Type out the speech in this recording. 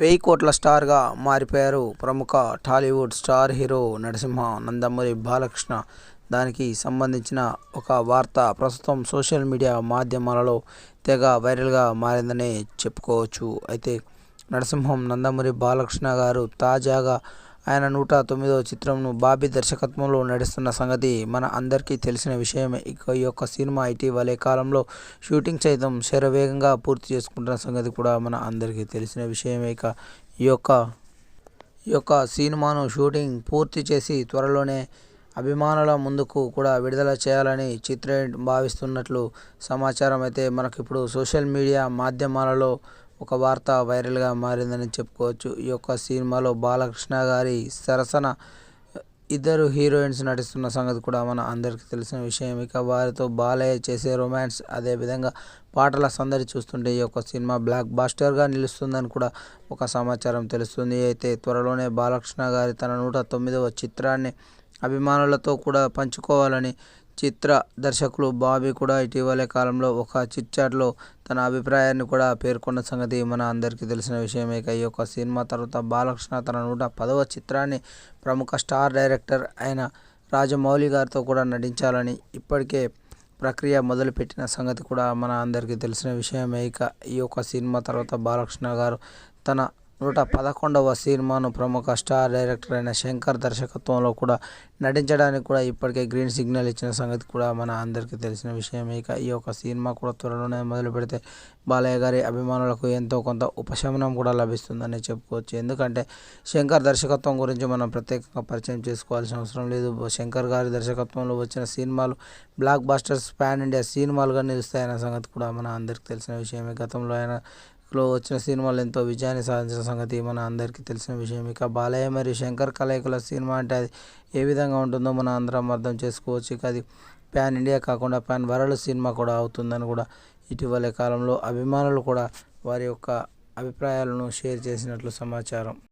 వెయ్యి కోట్ల స్టార్గా మారిపోయారు ప్రముఖ Tollywood star hero Narasimha Nandamuri Balakrishna. దానికి సంబంధించిన ఒక వార్త ప్రస్తుతం సోషల్ మీడియా మాధ్యమాలలో తెగ వైరల్గా మారిందనే చెప్పుకోవచ్చు. అయితే నరసింహం నందమూరి బాలకృష్ణ గారు తాజాగా ఆయన నూట తొమ్మిదవ చిత్రంను బాబీ దర్శకత్వంలో నడుస్తున్న సంగతి మన అందరికీ తెలిసిన విషయమే. ఇక ఈ యొక్క సినిమా ఇటీవలే కాలంలో షూటింగ్ సైతం శరవేగంగా పూర్తి చేసుకుంటున్న సంగతి కూడా మన అందరికీ తెలిసిన విషయమే. ఇక ఈ యొక్క ఈ యొక్క సినిమాను షూటింగ్ పూర్తి చేసి త్వరలోనే అభిమానుల ముందుకు కూడా విడుదల చేయాలని చిత్ర భావిస్తున్నట్లు సమాచారం అయితే మనకిప్పుడు సోషల్ మీడియా మాధ్యమాలలో ఒక వార్త వైరల్గా మారిందని చెప్పుకోవచ్చు. ఈ యొక్క సినిమాలో బాలకృష్ణ గారి సరసన ఇద్దరు హీరోయిన్స్ నటిస్తున్న సంగతి కూడా మన అందరికీ తెలిసిన విషయం. ఇక వారితో బాలయ్య చేసే రొమాన్స్ అదేవిధంగా పాటల సందడి చూస్తుంటే ఈ యొక్క సినిమా బ్లాక్ బాస్టర్గా నిలుస్తుందని కూడా ఒక సమాచారం తెలుస్తుంది. అయితే త్వరలోనే బాలకృష్ణ గారి తన నూట తొమ్మిదవ చిత్రాన్ని అభిమానులతో కూడా పంచుకోవాలని చిత్ర దర్శకులు బాబీ కూడా ఇటీవలే కాలంలో ఒక చిట్చాట్లో తన అభిప్రాయాన్ని కూడా పేర్కొన్న సంగతి మన అందరికీ తెలిసిన విషయమే ఈ యొక్క సినిమా తర్వాత బాలకృష్ణ తన నూట పదవ చిత్రాన్ని ప్రముఖ స్టార్ డైరెక్టర్ అయిన రాజమౌళి గారితో కూడా నటించాలని ఇప్పటికే ప్రక్రియ మొదలుపెట్టిన సంగతి కూడా మన అందరికీ తెలిసిన విషయమే. ఇక ఈ యొక్క సినిమా తర్వాత బాలకృష్ణ గారు తన నూట పదకొండవ సినిమాను ప్రముఖ స్టార్ డైరెక్టర్ అయిన శంకర్ దర్శకత్వంలో కూడా నటించడానికి కూడా ఇప్పటికే గ్రీన్ సిగ్నల్ ఇచ్చిన సంగతి కూడా మన అందరికీ తెలిసిన విషయం. ఇక ఈ యొక్క సినిమా కూడా త్వరలోనే మొదలు పెడితే బాలయ్య గారి అభిమానులకు ఎంతో కొంత ఉపశమనం కూడా లభిస్తుందని చెప్పుకోవచ్చు. ఎందుకంటే శంకర్ దర్శకత్వం గురించి మనం ప్రత్యేకంగా పరిచయం చేసుకోవాల్సిన అవసరం లేదు. శంకర్ గారి దర్శకత్వంలో వచ్చిన సినిమాలు బ్లాక్ బాస్టర్స్ పాన్ ఇండియా సినిమాలుగా నిలుస్తాయన్న సంగతి కూడా మన అందరికీ తెలిసిన విషయమే. గతంలో ఆయన లో వచ్చిన సినిమాలు ఎంతో విజయాన్ని సాధించిన సంగతి మన అందరికీ తెలిసిన విషయం. ఇక బాలయ్య మరియు శంకర్ కలయికల సినిమా అంటే అది ఏ విధంగా ఉంటుందో మనం అందరం అర్థం చేసుకోవచ్చు. ఇక అది ప్యాన్ ఇండియా కాకుండా ప్యాన్ వరల్డ్ సినిమా కూడా అవుతుందని కూడా ఇటీవలే కాలంలో అభిమానులు కూడా వారి యొక్క అభిప్రాయాలను షేర్ చేసినట్లు సమాచారం.